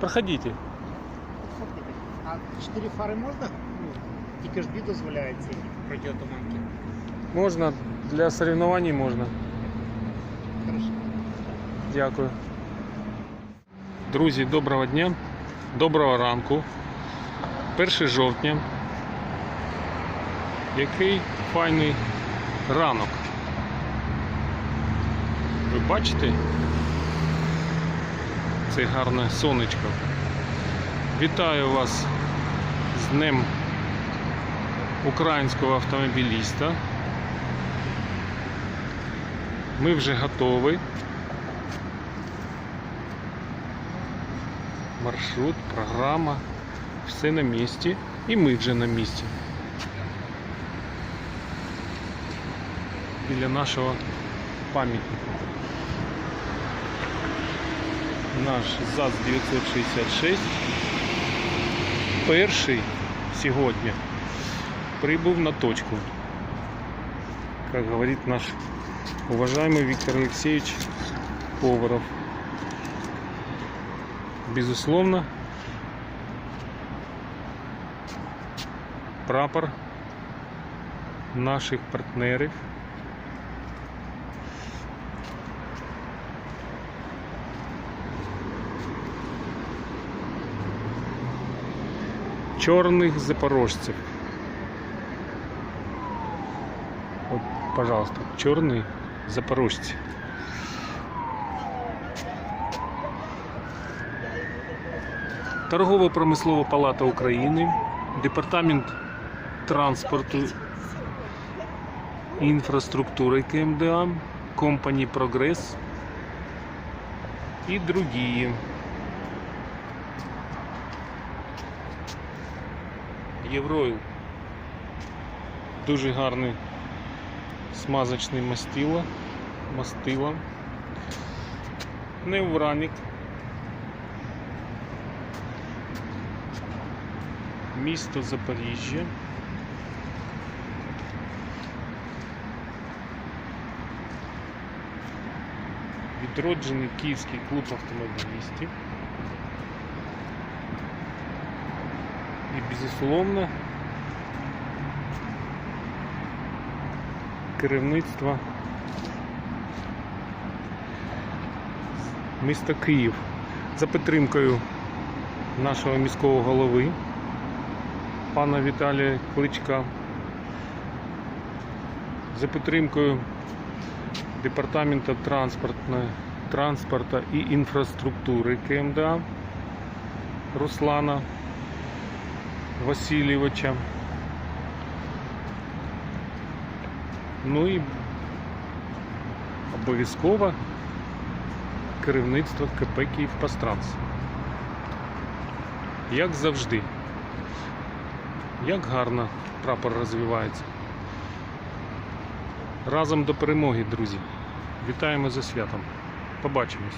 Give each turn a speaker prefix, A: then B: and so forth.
A: Проходите.
B: А чотири фари можна? Ну, тільки ж дві дозволяється протиотуманки.
A: Можна для соревнований можна.
B: Хорошо.
A: Дякую. Друзі, доброго дня, доброго ранку. 1 жовтня. Який файний ранок. Ви бачите? Це гарне сонечко. Вітаю вас з Днем українського автомобіліста. Ми вже готові. маршрут, програма, все на місці. І ми вже на місці. Біля нашого пам'ятника. Наш ЗАЗ 966 перший сьогодні прибув на точку. Как говорит наш уважаемый Виктор Алексеевич Поваров. Безусловно, прапор наших партнерів. Чорних запорожців. Вот, пожалуйста, чорні запорожці. Торгово-промислова палата України, Департамент транспорту і інфраструктури КМДА, Компанії Прогрес і другие. Євройл. Дуже гарний смазочний мастило. Мастило. Невранік. Місто Запоріжжя. Відроджений Київський клуб автомобілістів. І, безусловно, керівництво міста Київ. За підтримкою нашого міського голови пана Віталія Кличка. За підтримкою Департаменту транспорту і інфраструктури КМДА Руслана Васильовича. Ну і обов'язково керівництво КП Київпостранс. Як завжди. Як гарно прапор розвивається. Разом до перемоги, друзі. Вітаємо за святом. Побачимось.